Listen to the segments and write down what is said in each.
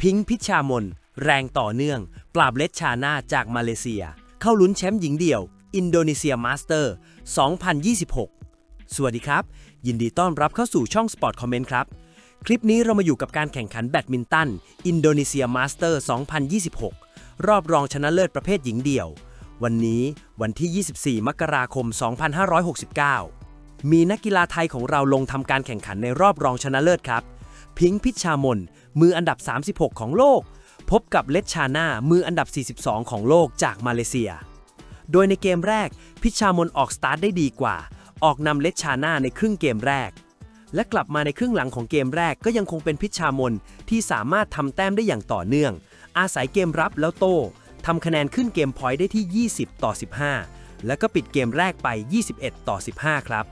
พิงค์พิชามน แรงต่อเนื่อง ปราบเลชชาน่าจากมาเลเซีย เข้าลุ้นแชมป์หญิงเดี่ยว อินโดนีเซียมาสเตอร์ 2026 สวัสดีครับ ยินดีต้อนรับเข้าสู่ช่อง Sport Comment ครับ คลิปนี้เรามาอยู่กับการแข่งขันแบดมินตัน อินโดนีเซียมาสเตอร์ 2026 รอบรองชนะเลิศประเภทหญิงเดี่ยว วันนี้วันที่ 24 มกราคม 2569 มีนักกีฬาไทยของเราลงทำการแข่งขันในรอบรองชนะเลิศครับ พิงค์พิชามน มืออันดับ 36 ของโลก พบกับเลชชาน่า มืออันดับ 42 ของโลกจากมาเลเซีย โดยในเกมแรก พิชามนออกสตาร์ทได้ดีกว่า ออกนำเลชชาน่าในครึ่งเกมแรก และกลับมาในครึ่งหลังของเกมแรกก็ยังคงเป็นพิชามนที่สามารถทำแต้มได้อย่างต่อเนื่อง อาศัยเกมรับแล้วโต้ทำคะแนนขึ้นเกมพอยต์ได้ที่ 20 ต่อ 15 แล้วก็ปิดเกมแรกไป 21 ต่อ 15 ครับ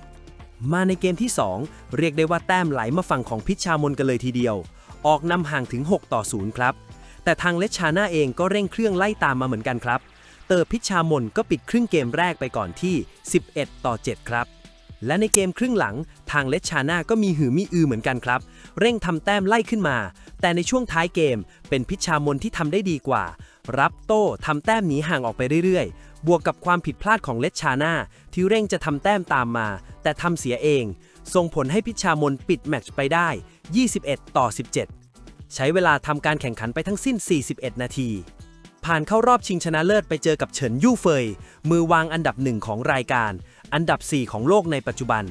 มาในเกมที่ 2 เรียกได้ว่าแต้มไหลมาฝั่งของพิชามนกันเลยทีเดียว ออกนำห่างถึง 6 ต่อ 0 ครับ แต่ทางเลชาน่าเองก็เร่งเครื่องไล่ตามมาเหมือนกันครับ เตอร์พิชามนก็ปิดครึ่งเกมแรกไปก่อนที่ 11 ต่อ 7 ครับ และในเกมครึ่งหลัง ทางเลชาน่าก็มีหือมีอือเหมือนกันครับ เร่งทำแต้มไล่ขึ้นมา แต่ในช่วงท้ายเกมเป็นพิชามนที่ทำได้ดีกว่า รับโต้ทำแต้มหนีห่างออกไปเรื่อย บวกกับความผิดพลาดของเลชชาน่าที่เร่งจะทำแต้มตามมา แต่ทำเสียเอง ส่งผลให้พิชามนปิดแมตช์ไปได้ 21 ต่อ 17 ใช้เวลาทำการแข่งขันไปทั้งสิ้น 41 นาที ผ่านเข้ารอบชิงชนะเลิศไปเจอกับเฉินยู่เฟย มือวางอันดับหนึ่งของรายการ อันดับ 4 ของโลกในปัจจุบัน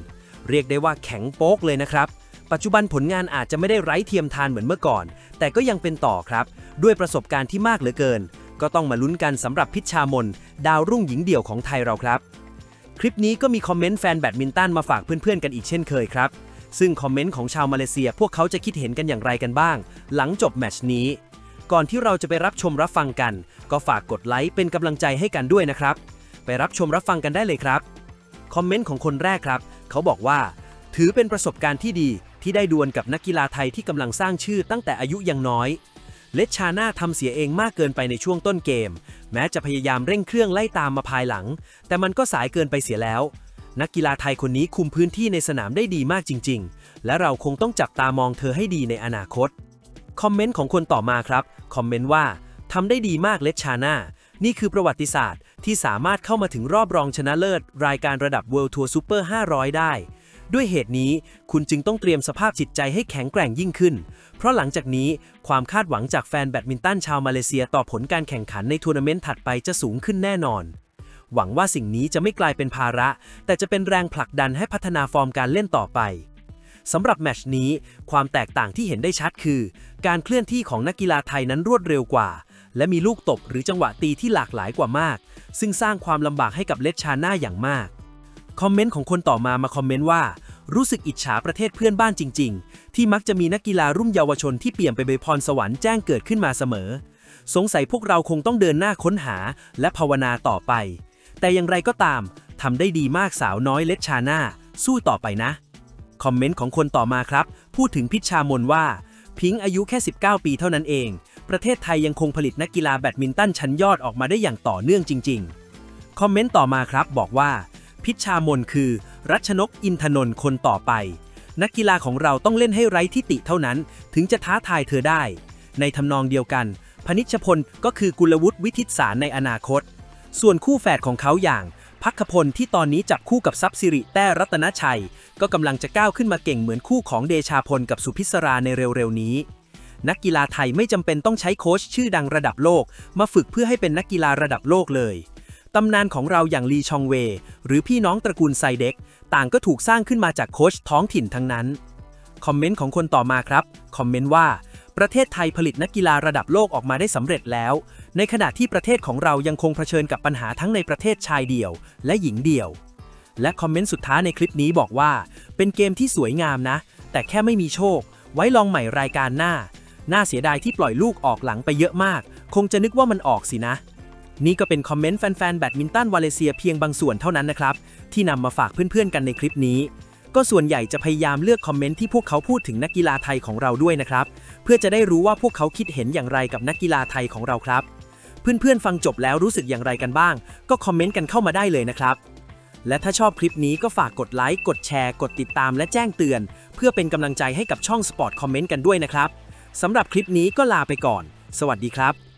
เรียกได้ว่าแข็งโป๊กเลยนะครับปัจจุบันผลงานอาจจะไม่ได้ไร้เทียมทานเหมือนเมื่อก่อน แต่ก็ยังเป็นต่อครับ ด้วยประสบการณ์ที่มากเหลือเกิน ก็ต้องมาลุ้นกันสำหรับพิชชามน ดาวรุ่งหญิงเดี่ยวของไทยเราครับ คลิปนี้ก็มีคอมเมนต์แฟนแบดมินตันมาฝากเพื่อนๆกันอีกเช่นเคยครับ ซึ่งคอมเมนต์ของชาวมาเลเซียพวกเขาจะคิดเห็นกันอย่างไรกันบ้าง หลังจบแมตช์นี้ ก่อนที่เราจะไปรับชมรับฟังกัน ก็ฝากกดไลค์เป็นกำลังใจให้กันด้วยนะครับ ไปรับชมรับฟังกันได้เลยครับคอมเมนต์ของคนแรกครับ เขาบอกว่า ถือเป็นประสบการณ์ที่ดีที่ได้ดวลกับนักกีฬาไทยที่กำลังสร้างชื่อตั้งแต่อายุยังน้อย เลชชาน่าทำเสียเองมากเกินไปในช่วงต้นเกม แม้จะพยายามเร่งเครื่องไล่ตามมาภายหลัง แต่มันก็สายเกินไปเสียแล้ว นักกีฬาไทยคนนี้คุมพื้นที่ในสนามได้ดีมากจริง ๆ และเราคงต้องจับตามองเธอให้ดีในอนาคต คอมเมนต์ของคนต่อมาครับ คอมเมนต์ว่าทำได้ดีมากเลชชาน่านี่คือประวัติศาสตร์ที่สามารถเข้ามาถึงรอบรองชนะเลิศ รายการระดับ World Tour Super 500 ได้ ด้วยเหตุนี้คุณจึงต้องเตรียมสภาพจิตใจให้แข็งแกร่งยิ่งขึ้น เพราะหลังจากนี้ความคาดหวังจากแฟนแบดมินตันชาวมาเลเซียต่อผลการแข่งขันในทัวร์นาเมนต์ถัดไปจะสูงขึ้นแน่นอน หวังว่าสิ่งนี้จะไม่กลายเป็นภาระ แต่จะเป็นแรงผลักดันให้พัฒนาฟอร์มการเล่นต่อไปสำหรับแมชนี้ ความแตกต่างที่เห็นได้ชัดคือ การเคลื่อนที่ของนักกีฬาไทยนั้นรวดเร็วกว่า และมีลูกตบหรือจังหวะตีที่หลากหลายกว่ามาก ซึ่งสร้างความลำบากให้กับเลชชาน่าอย่างมาก คอมเมนต์ของคนต่อมามาคอมเมนต์ว่า รู้สึกอิจฉาประเทศเพื่อนบ้านจริง ๆ ที่มักจะมีนักกีฬารุ่นเยาวชนที่เปี่ยมไปด้วยพรสวรรค์แจ้งเกิดขึ้นมาเสมอ สงสัยพวกเราคงต้องเดินหน้าค้นหาและภาวนาต่อไป แต่อย่างไรก็ตามทำได้ดีมากสาวน้อยเลชชาน่าสู้ต่อไปนะ คอมเมนต์ของคนต่อมาครับ พูดถึงพิชชามนว่า พิงค์อายุแค่ 19 ปีเท่านั้นเอง ประเทศไทยยังคงผลิตนักกีฬาแบดมินตันชั้นยอดออกมาได้อย่างต่อเนื่องจริง ๆ คอมเมนต์ต่อมาครับบอกว่า พิชชามนคือ รัชนกอินทนนท์คนต่อไป นักกีฬาของเราต้องเล่นให้ไร้ทิติเท่านั้น ถึงจะท้าทายเธอได้ ในทำนองเดียวกัน พนิชพลก็คือกุลวุฒิวิทิตสารในอนาคต ส่วนคู่แฝดของเขาอย่างพักขพลที่ตอนนี้จับคู่กับทรัพย์สิริแต้รัตนชัย ก็กำลังจะก้าวขึ้นมาเก่งเหมือนคู่ของเดชาพลกับสุพิศราในเร็วๆนี้ นักกีฬาไทยไม่จำเป็นต้องใช้โค้ชชื่อดังระดับโลก มาฝึกเพื่อให้เป็นนักกีฬาระดับโลกเลย ตำนานของเราอย่างลีชองเว หรือพี่น้องตระกูลไซเด็ก ต่างก็ถูกสร้างขึ้นมาจากโค้ชท้องถิ่นทั้งนั้น คอมเมนต์ของคนต่อมาครับ คอมเมนต์ว่า ประเทศไทยผลิตนักกีฬาระดับโลกออกมาได้สำเร็จแล้ว ในขณะที่ประเทศของเรายังคงเผชิญกับปัญหาทั้งในประเทศชายเดี่ยวและหญิงเดี่ยว และคอมเมนต์สุดท้ายในคลิปนี้บอกว่า เป็นเกมที่สวยงามนะ แต่แค่ไม่มีโชค ไว้ลองใหม่รายการหน้า น่าเสียดายที่ปล่อยลูกออกหลังไปเยอะมาก คงจะนึกว่ามันออกสินะ นี่ก็เป็นคอมเมนต์แฟนๆแบดมินตันวาเลเซียเพียงบางส่วนเท่านั้นนะครับ ที่นำมาฝากเพื่อนๆกันในคลิปนี้ ก็ส่วนใหญ่จะพยายามเลือกคอมเมนต์ที่พวกเขาพูดถึงนักกีฬาไทยของเราด้วยนะครับ เพื่อจะได้รู้ว่าพวกเขาคิดเห็นอย่างไรกับนักกีฬาไทยของเราครับ เพื่อนๆฟังจบแล้วรู้สึกอย่างไรกันบ้าง ก็คอมเมนต์กันเข้ามาได้เลยนะครับ และถ้าชอบคลิปนี้ก็ฝากกดไลค์กดแชร์ กดติดตามและแจ้งเตือน เพื่อเป็นกำลังใจให้กับช่อง Sport Comment กันด้วยนะครับสำหรับคลิปนี้ก็ลาไปก่อน สวัสดีครับ